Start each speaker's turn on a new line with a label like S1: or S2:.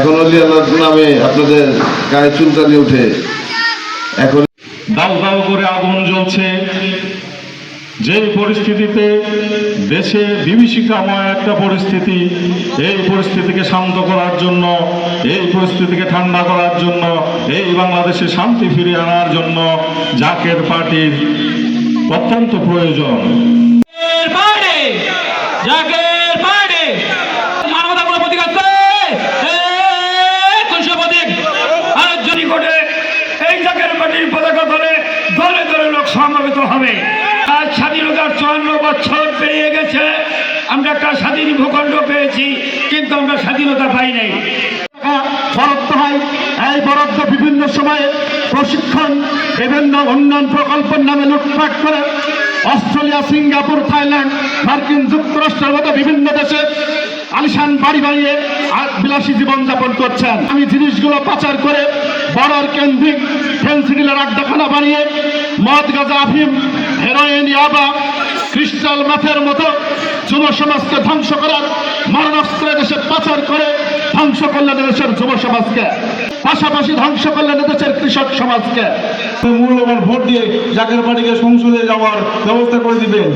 S1: এখন অলি আল্লাহর নামে আপনাদের গায়ে চুলকানি উঠে। এখন
S2: দাউ দাউ করে আগুন জ্বলছে। যে পরিস্থিতিতে দেশে বিভীষিকাময় একটা পরিস্থিতি এই পরিস্থিতিকে শান্ত করার জন্য এই পরিস্থিতিকে ঠান্ডা করার জন্য এই বাংলাদেশে শান্তি ফিরিয়ে আনার জন্য জাকের পার্টির অত্যন্ত প্রয়োজন।
S3: পার্টি
S4: জায়গার পার্টির পতাকা ধরে দলে দলে লোক সমাবেত হবে। আজ স্বাধীনতার চুয়ান্ন বছর পেরিয়ে গেছে। আমরা একটা স্বাধীন ভূখণ্ড পেয়েছি, কিন্তু আমরা স্বাধীনতা পাই নাই।
S5: বরাদ্দ হয়। এই বরাদ্দ বিভিন্ন সময়ে প্রশিক্ষণ, বিভিন্ন উন্নয়ন প্রকল্পের নামে লুটপাট করে অস্ট্রেলিয়া, সিঙ্গাপুর, থাইল্যান্ড, মার্কিন যুক্তরাষ্ট্রের মতো বিভিন্ন দেশে আলিশান বাড়ি বানিয়ে বিলাসী জীবনযাপন করছেন। আমি জিনিসগুলো পাচার করে বর্ডার কেন্দ্রিক ফেন্সিডিলের আড্ডাখানা বানিয়ে মদ, গাঁজা আফিম হেরোইন, ইয়াবা, ক্রিস্টাল মাথের মতো যুব সমাজকে ধ্বংস করার মারণাস্ত্র দেশে পাচার করে ধ্বংস করলেন দেশের যুব সমাজকে। পাশাপাশি ধ্বংস করলেন দেশের কৃষক সমাজকে।
S6: মূল্যবান ভোট দিয়ে জাকের পার্টিকে সংসদে যাওয়ার ব্যবস্থা করে দিবেন।